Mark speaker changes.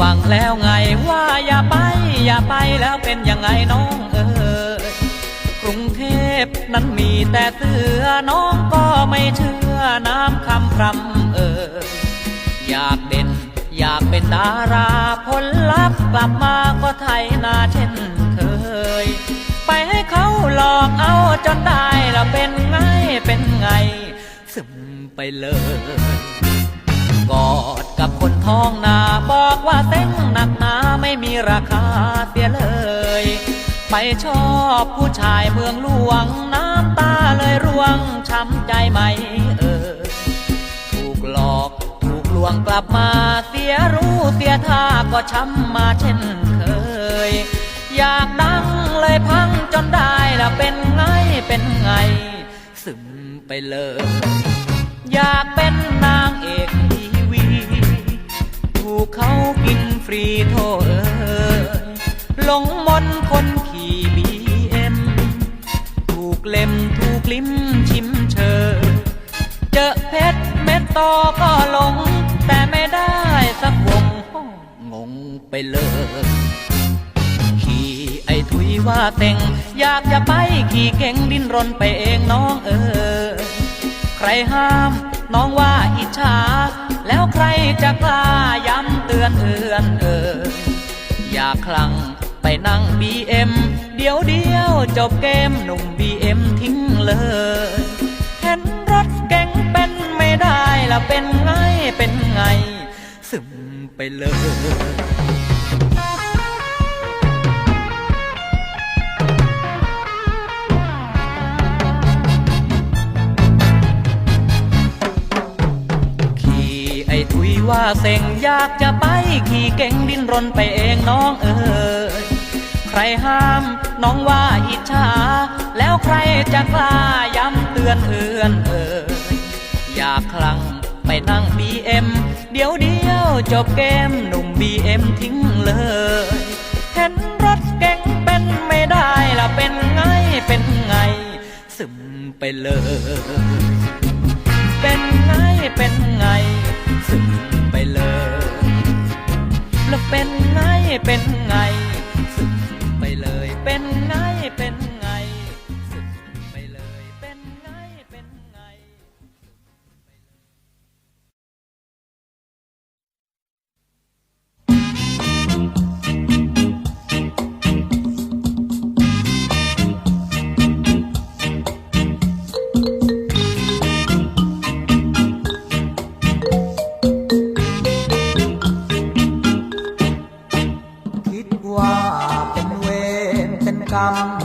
Speaker 1: ฟังแล้วไงว่าอย่าไป อย่าไปแล้วเป็นยังไงน้องเอ๋ยกรุงเทพนั้นมีแต่เสือน้องก็ไม่เชื่อน้ำคำพรำเอ๋ยอยากเด่นอยากเป็นดาราผลลัพธ์กลับมาก็ไทยนาเช่นเคย ไปให้เขาหลอกเอาจนได้แล้วเป็นไงเป็นไง ซึมไปเลย กอดกับคนท้องนาบอกว่าเต้งหนักหนาไม่มีราคาเสียเลย ไปชอบผู้ชายเมืองหลวงน้ำตาเลยร่วงช้ำใจไหมเออ ถูกหลอกถูกลวงกลับมาเสียรู้เสียท่าก็ช้ำมาเช่นเคย อยากดังเลยพังจนได้แล้วเป็นไงเป็นไง ซึมไปเลย อยากเป็น โตก็หลง แต่ไม่ได้สักวงงงไปเลยขี่ไอ้ทุยว่าเต็ง อยากจะไปขี่เก่งดิ้นรนไปเองน้องเอ๋ยใครห้ามน้องว่าอิจฉา แล้วใครจะกล้าย้ำเตือนเอือนเอ่ยอยากคลั่งไปนั่งบีเอ็มเดี๋ยวเดียวจบเกมหนุ่มบีเอ็มทิ้งเลย เป็นไงเป็นไง ซึมไปเลยขี่ไอ้ทุยว่าเซ็งอยากจะไปขี่เก่งดิ้นรนไปเองน้องเอ๋ยใครห้ามน้องว่าอิจฉา แล้วใครจะกล้าย้ำเตือนเอือนเอ่ยอยากคลั่ง ไปนั่งบีเอ็มเดี๋ยวเดียวจบเกมหนุ่มบีเอ็มทิ้งเลย เห็นรถเก่งเป็นไม่ได้ละเป็นไงเป็นไง ซึมไปเลย เป็นไงเป็นไงสึมไปเลยแล้วเป็นไงเป็น
Speaker 2: คิ